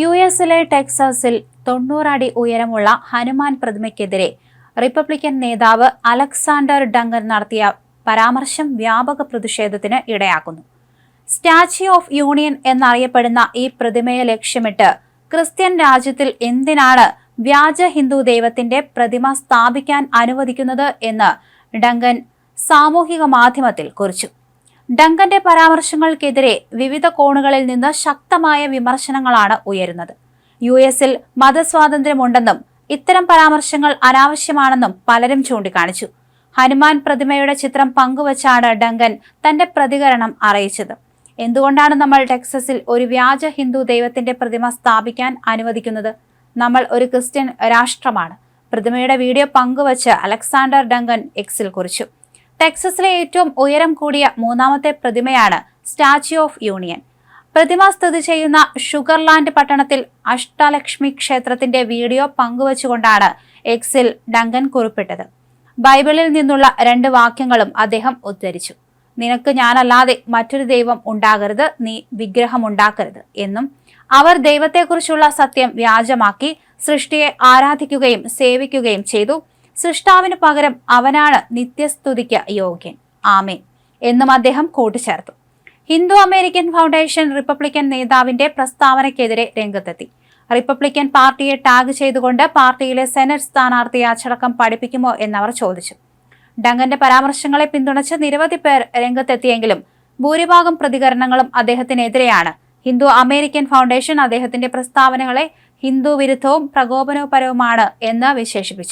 U എസിലെ ടെക്സാസിൽ തൊണ്ണൂറടി ഉയരമുള്ള ഹനുമാൻ പ്രതിമയ്ക്കെതിരെ റിപ്പബ്ലിക്കൻ നേതാവ് അലക്സാണ്ടർ ഡങ്കൻ നടത്തിയ പരാമർശം വ്യാപക പ്രതിഷേധത്തിന് ഇടയാക്കുന്നു. സ്റ്റാച്യു ഓഫ് യൂണിയൻ എന്നറിയപ്പെടുന്ന ഈ പ്രതിമയെ ലക്ഷ്യമിട്ട് ക്രിസ്ത്യൻ രാജ്യത്തിൽ എന്തിനാണ് വ്യാജ ഹിന്ദു ദൈവത്തിന്റെ പ്രതിമ സ്ഥാപിക്കാൻ അനുവദിക്കുന്നത് എന്ന് ഡങ്കൻ സാമൂഹിക മാധ്യമത്തിൽ കുറിച്ചു. ഡങ്കന്റെ പരാമർശങ്ങൾക്കെതിരെ വിവിധ കോണുകളിൽ നിന്ന് ശക്തമായ വിമർശനങ്ങളാണ് ഉയരുന്നത്. യു എസിൽ മതസ്വാതന്ത്ര്യമുണ്ടെന്നും ഇത്തരം പരാമർശങ്ങൾ അനാവശ്യമാണെന്നും പലരും ചൂണ്ടിക്കാണിച്ചു. ഹനുമാൻ പ്രതിമയുടെ ചിത്രം പങ്കുവച്ചാണ് ഡങ്കൻ തന്റെ പ്രതികരണം അറിയിച്ചത്. എന്തുകൊണ്ടാണ് നമ്മൾ ടെക്സസിൽ ഒരു വ്യാജ ഹിന്ദു ദൈവത്തിന്റെ പ്രതിമ സ്ഥാപിക്കാൻ അനുവദിക്കുന്നത്? നമ്മൾ ഒരു ക്രിസ്ത്യൻ രാഷ്ട്രമാണ്. പ്രതിമയുടെ വീഡിയോ പങ്കുവച്ച് അലക്സാണ്ടർ ഡങ്കൻ എക്സിൽ കുറിച്ചു. ടെക്സസിലെ ഏറ്റവും ഉയരം കൂടിയ മൂന്നാമത്തെ പ്രതിമയാണ് സ്റ്റാച്യു ഓഫ് യൂണിയൻ. പ്രതിമ സ്ഥിതി ചെയ്യുന്ന ഷുഗർലാൻഡ് പട്ടണത്തിൽ അഷ്ടലക്ഷ്മി ക്ഷേത്രത്തിന്റെ വീഡിയോ പങ്കുവച്ചുകൊണ്ടാണ് എക്സിൽ ഡങ്കൻ കുറിപ്പിട്ടത്. ബൈബിളിൽ നിന്നുള്ള രണ്ട് വാക്യങ്ങളും അദ്ദേഹം ഉദ്ധരിച്ചു. നിനക്ക് ഞാനല്ലാതെ മറ്റൊരു ദൈവം ഉണ്ടാകരുത് നീ വിഗ്രഹം ഉണ്ടാക്കരുത് എന്നും അവർ ദൈവത്തെക്കുറിച്ചുള്ള സത്യം വ്യാജമാക്കി സൃഷ്ടിയെ ആരാധിക്കുകയും സേവിക്കുകയും ചെയ്തു സൃഷ്ടാവിന് പകരം അവനാണ് നിത്യസ്തുതിക്ക് യോഗ്യൻ. ആമേ എന്നും അദ്ദേഹം കൂട്ടിച്ചേർത്തു. ഹിന്ദു അമേരിക്കൻ ഫൗണ്ടേഷൻ റിപ്പബ്ലിക്കൻ നേതാവിന്റെ പ്രസ്താവനയ്ക്കെതിരെ രംഗത്തെത്തി. റിപ്പബ്ലിക്കൻ പാർട്ടിയെ ടാഗ് ചെയ്തുകൊണ്ട് പാർട്ടിയിലെ സെനറ്റ് സ്ഥാനാർത്ഥിയെ അച്ചടക്കം പഠിപ്പിക്കുമോ എന്നവർ ചോദിച്ചു. ഡങ്കന്റെ പരാമർശങ്ങളെ പിന്തുണച്ച് നിരവധി പേർ രംഗത്തെത്തിയെങ്കിലും ഭൂരിഭാഗം പ്രതികരണങ്ങളും അദ്ദേഹത്തിനെതിരെയാണ്. ഹിന്ദു അമേരിക്കൻ ഫൗണ്ടേഷൻ അദ്ദേഹത്തിന്റെ പ്രസ്താവനകളെ ഹിന്ദു വിരുദ്ധവും പ്രകോപനപരവുമാണ് എന്ന് വിശേഷിപ്പിച്ചു.